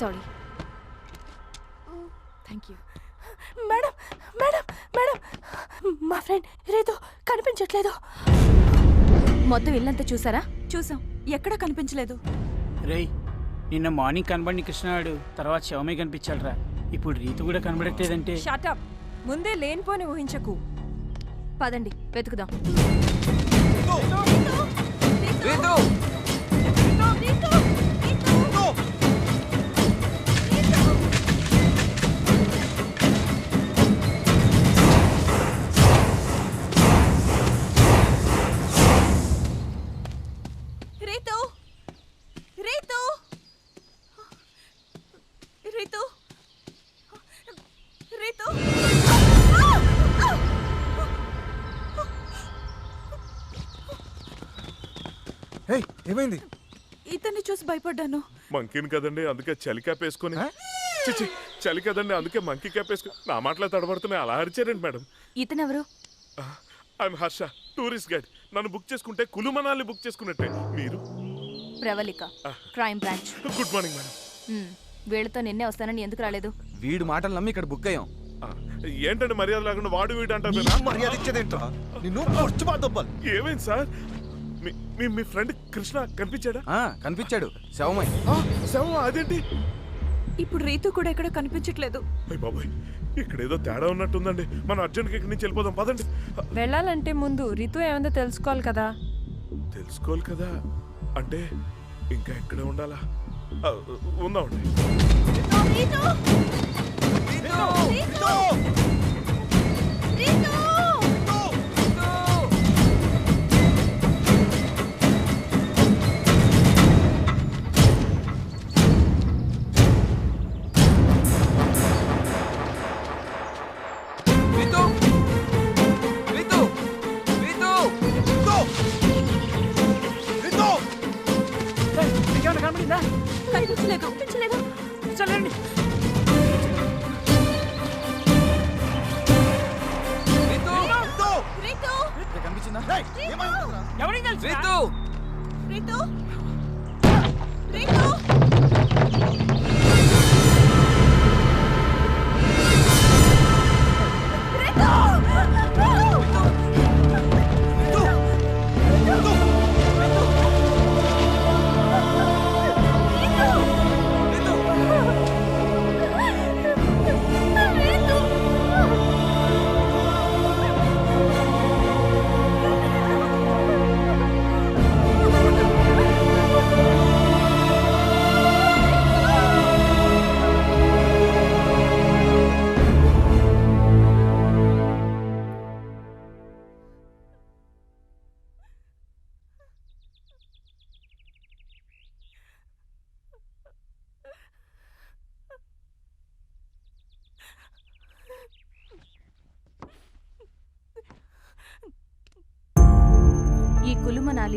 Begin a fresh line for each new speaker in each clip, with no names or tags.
Sorry. Thank you
madam madam madam మా friend రేతో కనిపించట్లేదు.
మొత్తం ఇల్లంతా చూసారా?
చూసాం. ఎక్కడా కనిపించలేదు.
రేయ్ నిన్న మార్నింగ్ కనబడిన కృష్ణాడు తర్వాత శవమే కనిపించాలరా ఇప్పుడు రీతు కూడా కనబడట్లేదంటే.
షాటప్ ముందే లేనిపోని ఊహించకు.
పదండి వెతుకుదాం.
రీతు! చూసి భయపడ్డాను.
మంకీని కదండి అందుకే చలి క్యాప్ వేసుకొని. చిచి చలి కదండి అందుకే మంకీ క్యాప్ వేసుకొని. నా మాటలు తడబడుతున్నాయి అలా అరిచారండి మేడం.
ఇతనెవరు?
ఐఎమ్ హర్ష టూరిస్ట్ గైడ్ నన్ను బుక్ చేసుకుంటే కులు మనాలి బుక్ చేసుకున్నట్టే. మీరు?
Pravalika crime branch
good morning madam
వీళ్ళతో నిన్నే వస్తానని ఎందుకు రాలేదు?
వీడు మాటలు నమ్మి ఇక్కడ బుక్ అయ్యాం.
ఆ, ఏంటండి మర్యాద లేకుండా వాడు వీడు అంటారు మీరు?
మర్యాద ఇచ్చేదేంట్రా? నిన్ను
ఏమైంది సార్? మీ- మీ ఫ్రెండ్ కృష్ణ కనిపించాడా?
కనిపించాడు. శవమై.
ఆ, శవం అదేంటి?
ఇప్పుడు రీతు కూడా ఎక్కడ కనిపించట్లేదు.
అయ్య బాబాయ్ ఇక్కడ ఏదో తేడా ఉన్నట్టుందండి. మనం అర్జెంట్గా ఇక్కడి నుంచి వెళ్ళిపోదాం. పదండి. ఆ,
వెళ్ళాలంటే ముందు రీతు ఏముందో తెలుసుకోవాలి కదా.
తెలుసుకోవాలి కదా. అంటే ఇంకా ఎక్కడే ఉండాలా? ఆ, ఉందామండి.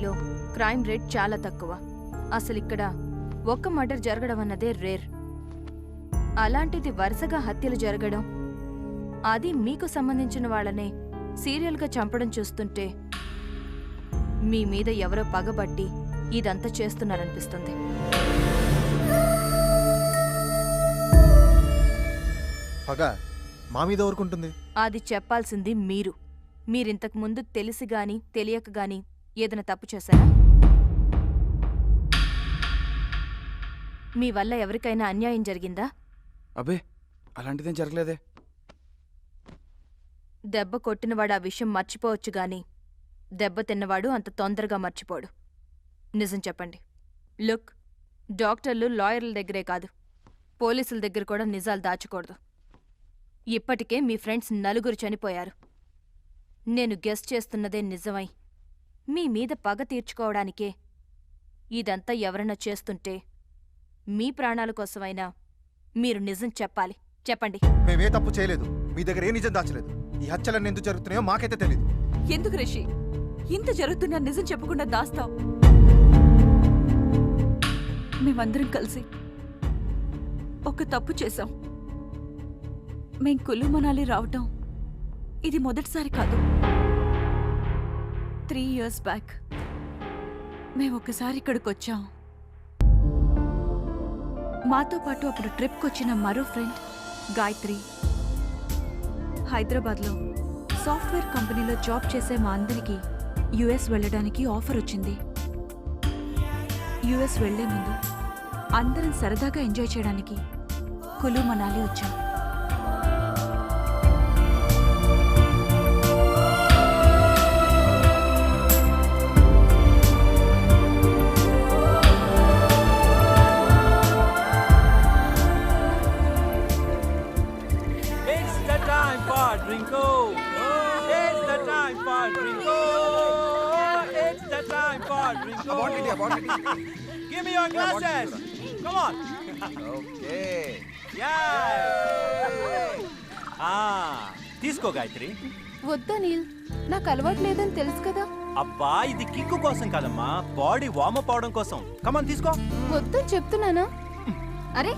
కులుమనాలిలో క్రైమ్ రేట్ చాలా తక్కువ. అసలు ఇక్కడ ఒక్క మర్డర్ జరగడం అన్నదే రేర్. అలాంటిది వరుసగా హత్యలు జరగడం అది మీకు సంబంధించిన వాళ్ళనే సీరియల్గా చంపడం చూస్తుంటే మీ మీద ఎవరో పగబట్టి ఇదంతా చేస్తున్నారనిపిస్తుంది.
పగ మా మీద ఊరుకుంటుంది
అది చెప్పాల్సింది మీరు. మీరింతకు ముందు తెలిసి గాని తెలియక గాని ఏదైనా తప్పు చేశారా? మీ వల్ల ఎవరికైనా అన్యాయం జరిగిందా?
అబే అలాంటిదేం జరగలేదే.
దెబ్బ కొట్టినవాడు ఆ విషయం మర్చిపోవచ్చు గాని దెబ్బ తిన్నవాడు అంత తొందరగా మర్చిపోడు. నిజం చెప్పండి. లుక్ డాక్టర్లు లాయర్ల దగ్గరే కాదు పోలీసుల దగ్గర కూడా నిజాలు దాచకూడదు. ఇప్పటికే మీ ఫ్రెండ్స్ నలుగురు చనిపోయారు. నేను గెస్ట్ చేస్తున్నదే నిజమై మీ మీద పగ తీర్చుకోవడానికే. ఇదంతా ఎవరన్నా చేస్తుంటే మీ ప్రాణాల కోసమైనా మీరు నిజం చెప్పాలి. చెప్పండి.
మేమే తప్పు చేయలేదు. మీ దగ్గర ఏ నిజం దాచలేదు. ఈ హత్యలన్నీ ఎందుకు జరుగుతున్నాయో మాకైతే తెలియదు
ఎందుకు రిషి? ఇంత జరుగుతున్నా నిజం చెప్పకుండా దాస్తావు? మేమందరం కలిసి ఒక తప్పు చేశాం. మేం కులు మనాలి రావటం ఇది మొదటిసారి కాదు. త్రీ ఇయర్స్ బ్యాక్ మేము ఒకసారి ఇక్కడికి వచ్చాం. మాతో పాటు అప్పుడు ట్రిప్కి వచ్చిన మరో ఫ్రెండ్ గాయత్రి. హైదరాబాద్లో సాఫ్ట్వేర్ కంపెనీలో జాబ్ చేసే మా అందరికీ యుఎస్ వెళ్ళడానికి ఆఫర్ వచ్చింది. యుఎస్ వెళ్ళే ముందు అందరం సరదాగా ఎంజాయ్ చేయడానికి కులు మనాలి వచ్చాం.
Time for Drinko. It's the time for Drinko. Give me your glasses. Come on.
Okay
Yeah. Ah, తీసుకో గాయత్రి.
వద్దా నీల్? నాకు అలవాటు లేదని తెలుసు కదా.
అబ్బా ఇది కిక్కు కోసం కాదమ్మా. బాడీ వార్మప్ అవడం కోసం. కమాన్ తీసుకో.
వద్దని చెప్తున్నానా.
అరే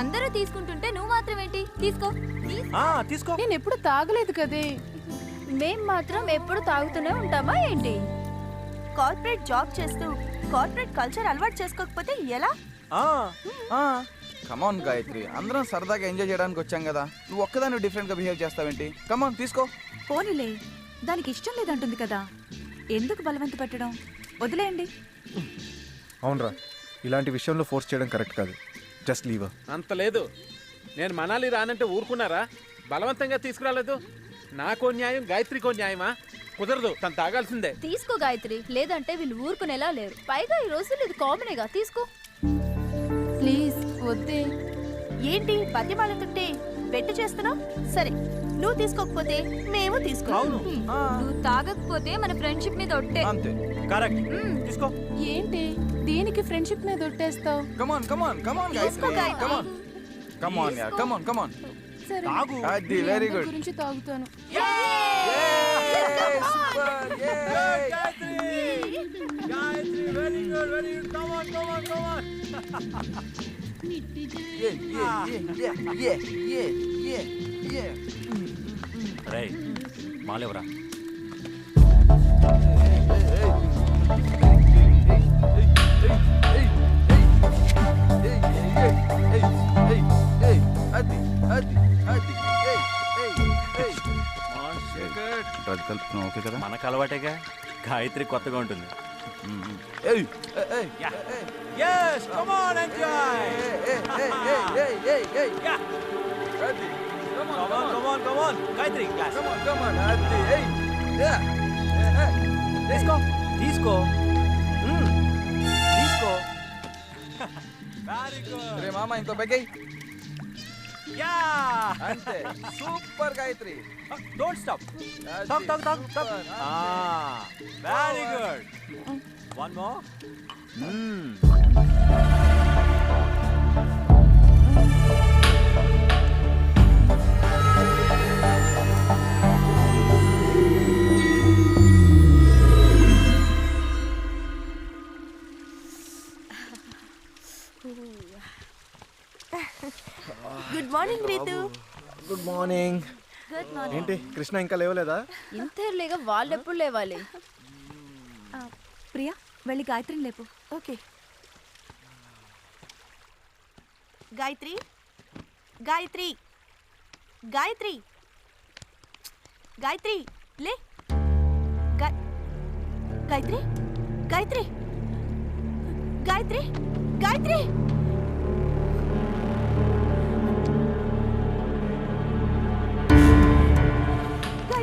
అందరూ తీసుకుంటుంటే నువ్వు మాత్రం ఏంటి తీసుకో.
ఆ తీసుకో.
నేను ఎప్పుడు తాగలేదు కదే.
మేం మాత్రం ఎప్పుడు తాగుతూనే ఉంటామా ఏంటి?
కార్పొరేట్ జాబ్ చేస్తూ కార్పొరేట్ కల్చర్ అలవాటు చేసుకోకపోతే ఎలా?
ఆ
కమాన్ గాయత్రి. అందరం సరదాగా ఎంజాయ్ చేయడానికి వచ్చాం కదా. నువ్వు ఒక్కదాన్ని డిఫరెంట్గా బిహేవ్ చేస్తావేంటి? కమాన్ తీసుకో.
పోనీలే. దానికి ఇష్టం లేదంటుంది కదా. ఎందుకు బలవంత పెట్టడం? వదిలేయండి.
అవునరా. ఇలాంటి విషయంలో ఫోర్స్ చేయడం కరెక్ట్ కాదు. Just leave.
అంత లేదు. నేను మనాలి రానంటే ఊరుకున్నారా? బలవంతంగా తీసుకురాలేదు. నాకో న్యాయం గాయత్రికో న్యాయమా? కుదరదు తను తాగాల్సిందే.
తీసుకో గాయత్రి. లేదంటే వీళ్ళు ఊరుకునేలా లేరు. పైగా ఈ రోజులు ఇది కామనేగా. తీసుకో.
ప్లీజ్ వద్దే.
ఏంటి? బతిమాలుతుంటే బెట్టు చేస్తున్నావు? సరే నువ్వు తీసుకోకపోతే మేము తీసుకో.
అవును. ఆ,
నువ్వు తాగకపోతే మన ఫ్రెండ్షిప్ మీద ఒట్టే.
అంతే.
కరెక్ట్. తీసుకో.
ఏంటి? దీనికి ఫ్రెండ్షిప్ మీద ఒట్టేస్తావు?
కమాన్ కమాన్ కమాన్
తీసుకో
గాయత్రి. కమాన్ కమాన్ కమాన్
సరే.
తాగు.
అది
మీ
వెరీ
అందరి
గుడ్
గురించి తాగుతాను.
Gayatri Gayatri very good very good come on come on come on రేయ్ మాలేవరా.
డ్రగ్ ఓకే కదా?
మనకు అలవాటేగా? గాయత్రి కొత్తగా ఉంటుంది. come on come on come on come on తీసుకో తీసుకో.
రే మామ ఇంకో బెగ్గై.
యా!
అంతే. Super Gayatri.
Don't stop talk talk talk talk ah very good one more
good morning Ritu
good morning
good morning
ఏంటి కృష్ణ ఇంకా లేవలేదా?
ఇంతేర్లేగా వాళ్ళు ఎప్పుడు లేవాలి?
ప్రియా వెళ్ళి గాయత్రిని లేపు.
ఓకే. గాయత్రి? గాయత్రి? గాయత్రి? గాయత్రి లే. Gayatri? Gayatri? Gayatri? Gayatri?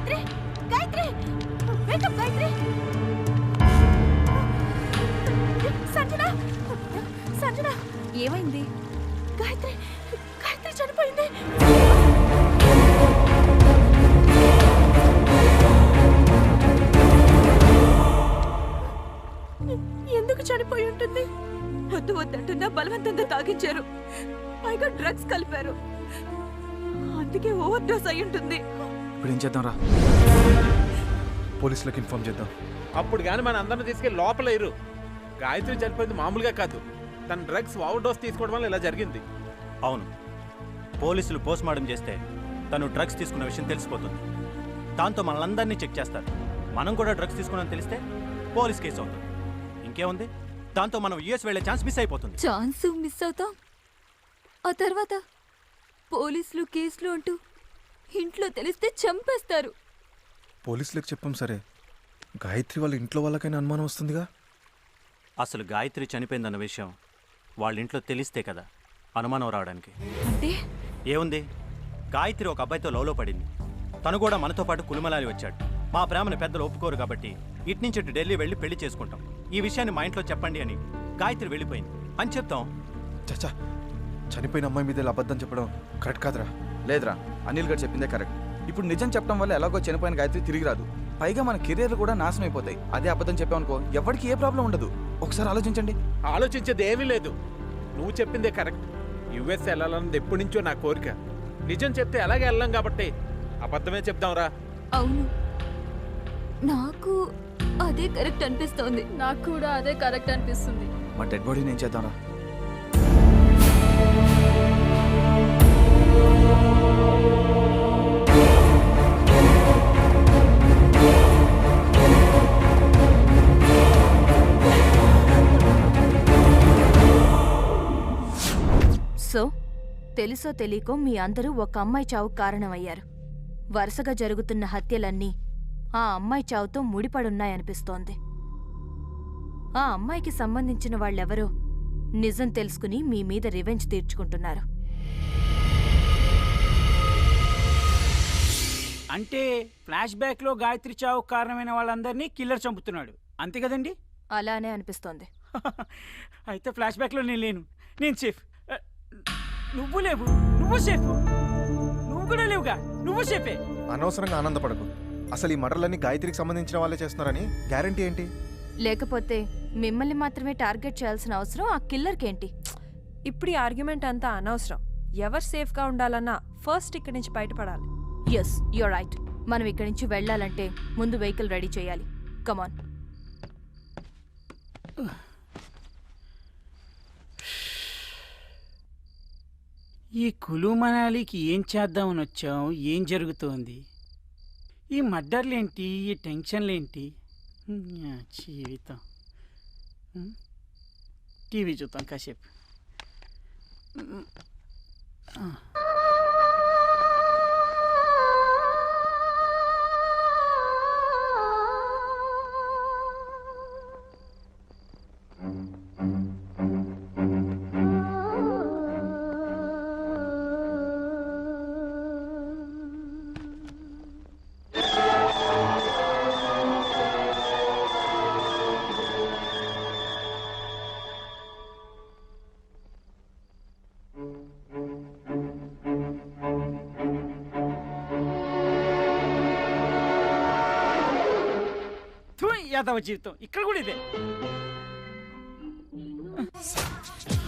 Gayatri! Gayatri! Wake up Gayatri! Sanjana! Sanjana!
ఏమైంది?
గాయత్రి! గాయత్రి చనిపోయింది! ఎందుకు చనిపోయి ఉంటుంది?
వద్దు వద్దంటున్నా బలవంతంగా తాగించారు. పైగా డ్రగ్స్ కలిపారు. అందుకే ఓవర్ డోస్ అయి ఉంటుంది
ఇప్పుడు ఏం చేద్దాం రా పోలీసులకు ఇన్ఫార్మ్ చేద్దాం.
అప్పుడు కానీ మన అందరిని తీసుకెళ్ళి లోపల ఇరు. గాయత్రి చనిపోయింది మామూలుగా కాదు. తన డ్రగ్స్ ఓవర్ డోస్ తీసుకోవడం వల్ల ఇలా జరిగింది.
అవును. పోలీసులు పోస్ట్ మార్టం చేస్తే తను డ్రగ్స్ తీసుకున్న విషయం తెలిసిపోతుంది. దాంతో మనల్ని చెక్ చేస్తారు. మనం కూడా డ్రగ్స్ తీసుకున్నామని తెలిస్తే పోలీస్ కేసు అవుతుంది. ఇంకేముంది? దాంతో మనం యుఎస్ వెళ్ళే ఛాన్స్ మిస్ అయిపోతుంది.
ఛాన్స్ మిస్ అవుతాం. ఆ తర్వాత పోలీసులు కేసులు అంటూ ఇంట్లో తెలిస్తే చంపేస్తారు.
పోలీసులకు చెప్పాం సరే. గాయత్రి వాళ్ళ ఇంట్లో వాళ్ళకైనా అనుమానం వస్తుందిగా?
అసలు గాయత్రి చనిపోయిందన్న విషయం వాళ్ళ ఇంట్లో తెలిస్తే కదా అనుమానం రావడానికి.
అంటే?
ఏముంది? గాయత్రి ఒక అబ్బాయితో లవ్లో పడింది. తను కూడా మనతో పాటు కులుమలాలి వచ్చాడు. మా ప్రేమను పెద్దలు ఒప్పుకోరు కాబట్టి ఇటు నుంచి ఇటు ఢిల్లీ వెళ్ళి పెళ్ళి చేసుకుంటాం. ఈ విషయాన్ని మా ఇంట్లో చెప్పండి అని గాయత్రి వెళ్ళిపోయింది. అని చెప్తాం.
చచ్చా చనిపోయిన అమ్మాయి మీద ఇలా అబద్ధం చెప్పడం కరెక్ట్ కాదురా.
లేదురా అనిల్ గారు చెప్పిందే కరెక్ట్. ఇప్పుడు నిజం చెప్పడం వల్ల ఎలాగో చనిపోయిన గాయత్రి తిరిగి రాదు. పైగా మన కెరీర్లు కూడా నాశనం అయిపోతాయి. అదే అబద్ధం చెప్పామనుకో ఎవరికి ఏ ప్రాబ్లం ఉండదు. ఒకసారి ఆలోచించండి.
ఆలోచించేది ఏమీ లేదు. నువ్వు చెప్పిందే కరెక్ట్. యుఎస్ వెళ్ళాలన్నది ఎప్పటి నుంచో నా కోరిక. నిజం చెప్తే అలాగే వెళ్ళాం కాబట్టి అబద్ధమే చెప్దాంరా.
అవును. నాకు అదే కరెక్ట్ అనిపిస్తోంది. నాకు కూడా అదే కరెక్ట్ అనిపిస్తుంది.
మా డెడ్ బాడీని ఏం చేద్దాంరా?
సో తెలుసో తెలియకో మీ అందరూ ఒక అమ్మాయి చావు కారణమయ్యారు. వరుసగా జరుగుతున్న హత్యలన్నీ ఆ అమ్మాయి చావుతో ముడిపడున్నాయనిపిస్తోంది. ఆ అమ్మాయికి సంబంధించిన వాళ్ళెవరో నిజం తెలుసుకుని మీ మీద రివెంజ్ తీర్చుకుంటున్నారు.
అంటే ఫ్లాష్ బ్యాక్లో గాయత్రి చావు కారణమైన వాళ్ళందరినీ కిల్లర్ చంపుతున్నాడు. అంతే కదండి?
అలానే అనిపిస్తోంది.
అయితే ఫ్లాష్ బ్యాక్లో నేను లేను. నేను సేఫ్. నువ్వు లేవు. నువ్వు సేఫ్. నువ్వు కూడా లేవుగా. నువ్వు సేఫే.
అనవసరంగా ఆనందపడకు. అసలు ఈ మర్డర్లన్నీ గాయత్రికి సంబంధించిన వాళ్ళే చేస్తున్నారని గ్యారంటీ ఏంటి?
లేకపోతే మిమ్మల్ని మాత్రమే టార్గెట్ చేయాల్సిన అవసరం ఆ కిల్లర్కేంటి?
ఇప్పుడు ఈ ఆర్గ్యుమెంట్ అంతా అనవసరం. ఎవరు సేఫ్గా ఉండాలన్నా ఫస్ట్ ఇక్కడి నుంచి బయటపడాలి.
ఎస్ యూర్ రైట్ మనం ఇక్కడి నుంచి వెళ్ళాలంటే ముందు వెహికల్ రెడీ చేయాలి. కమాన్
ఈ కులు మనాలికి ఏం చేద్దామని వచ్చాం ఏం జరుగుతోంది? ఈ మర్డర్లేంటి? ఈ టెన్షన్లేంటి? జీవితం. టీవీ చూద్దాం కాసేపు. యాదవ జీవితం. ఇక్కడ కూడా ఇదే.